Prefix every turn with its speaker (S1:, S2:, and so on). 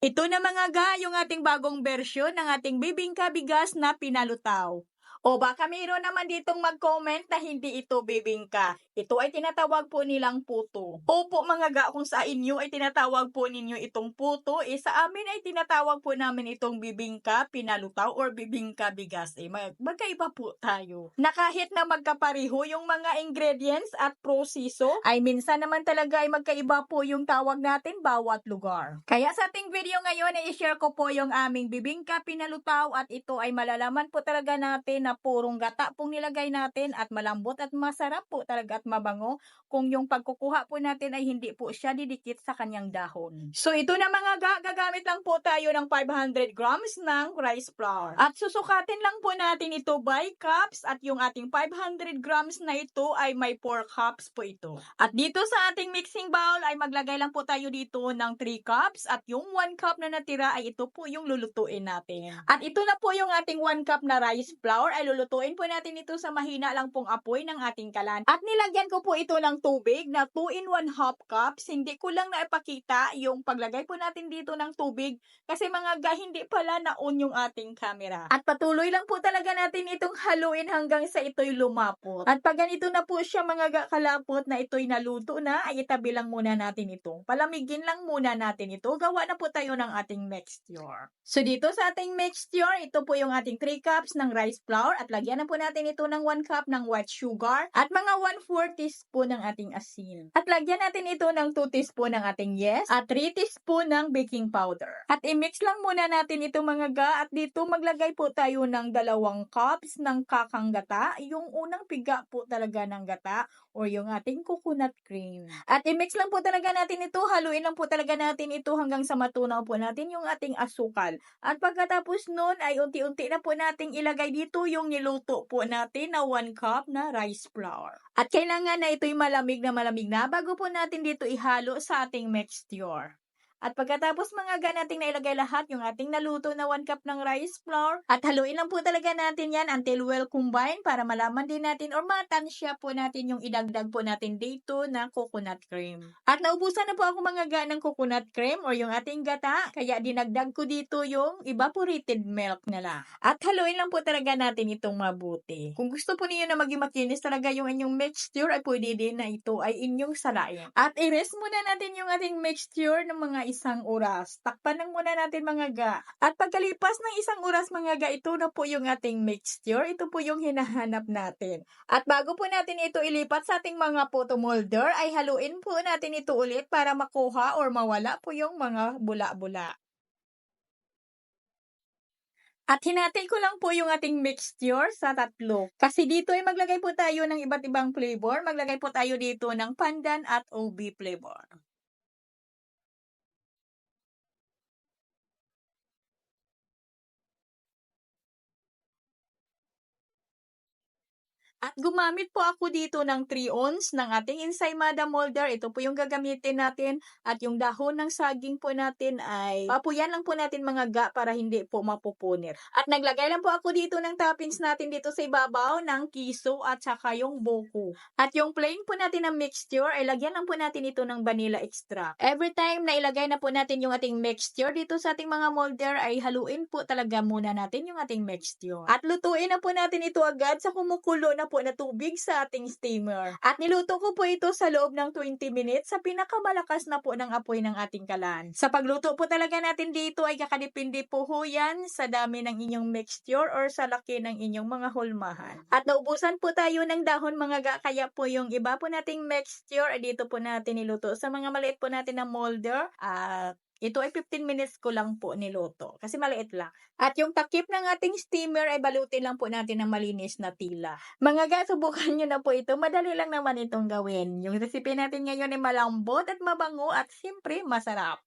S1: Ito na mga ga, yung ating bagong bersyon ng ating bibingka bigas na pinalutaw. O baka mayroon naman ditong mag-comment na hindi ito bibingka. Ito ay tinatawag po nilang puto. Opo mga ga, kung sa inyo ay tinatawag po ninyo itong puto, eh sa amin ay tinatawag po namin itong bibingka, pinalutaw, or bibingka bigas. Eh, mag magkaiba po tayo. Na kahit na magkapariho yung mga ingredients at proseso, ay minsan naman talaga ay magkaiba po yung tawag natin bawat lugar. Kaya sa ating video ngayon ay i-share ko po yung aming bibingka, pinalutaw, at ito ay malalaman po talaga natin na purong gata pong nilagay natin at malambot at masarap po talaga at mabango kung yung pagkukuha po natin ay hindi po siya didikit sa kanyang dahon. So ito na mga ga, gagamit lang po tayo ng 500 grams ng rice flour. At susukatin lang po natin ito by cups at yung ating 500 grams na ito ay may 4 cups po ito. At dito sa ating mixing bowl ay maglagay lang po tayo dito ng 3 cups at yung 1 cup na natira ay ito po yung lulutuin natin. At ito na po yung ating 1 cup na rice flour ay lulutuin po natin ito sa mahina lang pong apoy ng ating kalan. At nilagyan ko po ito ng tubig na 2 in 1 half cups. Hindi ko lang naipakita yung paglagay po natin dito ng tubig kasi mga ga hindi pala na-on yung ating camera. At patuloy lang po talaga natin itong haluin hanggang sa ito'y lumapot. At pag ganito na po siya mga ga kalapot na ito'y naluto na, ay itabi lang muna natin ito. Palamigin lang muna natin ito. Gawa na po tayo ng ating mixture. So dito sa ating mixture, ito po yung ating 3 cups ng rice flour at lagyan na po natin ito ng 1 cup ng white sugar at mga 1-4 teaspoon ng ating asin. At lagyan natin ito ng 2 teaspoon ng ating yes at 3 teaspoon ng baking powder. At i-mix lang muna natin ito mga ga at dito maglagay po tayo ng dalawang cups ng kakang gata. Yung unang piga po talaga ng gata or yung ating coconut cream. At i-mix lang po talaga natin ito, haluin lang po talaga natin ito hanggang sa matunaw po natin yung ating asukal. At pagkatapos nun ay unti-unti na po nating ilagay dito yung niluto po natin na 1 cup na rice flour. At kailangan na ito'y malamig na malamig na bago po natin dito ihalo sa ating mixture. At pagkatapos mga ga nating nailagay lahat yung ating naluto na 1 cup ng rice flour at haluin lang po talaga natin yan until well combined para malaman din natin or matansya po natin yung idagdag po natin dito na coconut cream. At naubusan na po ako mga ga ng coconut cream or yung ating gata kaya dinagdag ko dito yung evaporated milk nila. At haluin lang po talaga natin itong mabuti. Kung gusto po niyo na maging makinis talaga yung inyong mixture ay pwede din na ito ay inyong salain. At i-rest muna natin yung ating mixture ng mga isang oras. Takpan lang muna natin mga ga. At pagkalipas ng isang oras mga ga, ito na po yung ating mixture. Ito po yung hinahanap natin. At bago po natin ito ilipat sa ating mga photo molder, ay haluin po natin ito ulit para makuha or mawala po yung mga bula-bula. At hinati ko lang po yung ating mixture sa tatlo. Kasi dito ay maglagay po tayo ng iba't ibang flavor. Maglagay po tayo dito ng pandan at OB flavor. At gumamit po ako dito ng 3 ons ng ating ensaymada molder. Ito po yung gagamitin natin. At yung dahon ng saging po natin ay papuyan lang po natin mga ga para hindi po mapupunir. At naglagay lang po ako dito ng toppings natin dito sa ibabaw ng kiso at saka yung boku. At yung plain po natin ng mixture ay lagyan lang po natin ito ng vanilla extract. Every time na ilagay na po natin yung ating mixture dito sa ating mga molder ay haluin po talaga muna natin yung ating mixture. At lutuin na po natin ito agad sa kumukulo na po na tubig sa ating steamer. At niluto ko po ito sa loob ng 20 minutes sa pinakamalakas na po ng apoy ng ating kalan. Sa pagluto po talaga natin dito ay kakadipindi po ho yan sa dami ng inyong mixture or sa laki ng inyong mga hulmahan. At naubusan po tayo ng dahon mga ga, kaya po yung iba po nating mixture ay dito po natin niluto sa mga maliit po natin na molder at ito ay 15 minutes ko lang po niluto kasi maliit lang. At yung takip ng ating steamer ay balutin lang po natin ng malinis na tila. Mga guys, subukan nyo na po ito. Madali lang naman itong gawin. Yung recipe natin ngayon ay malambot at mabango at siyempre masarap.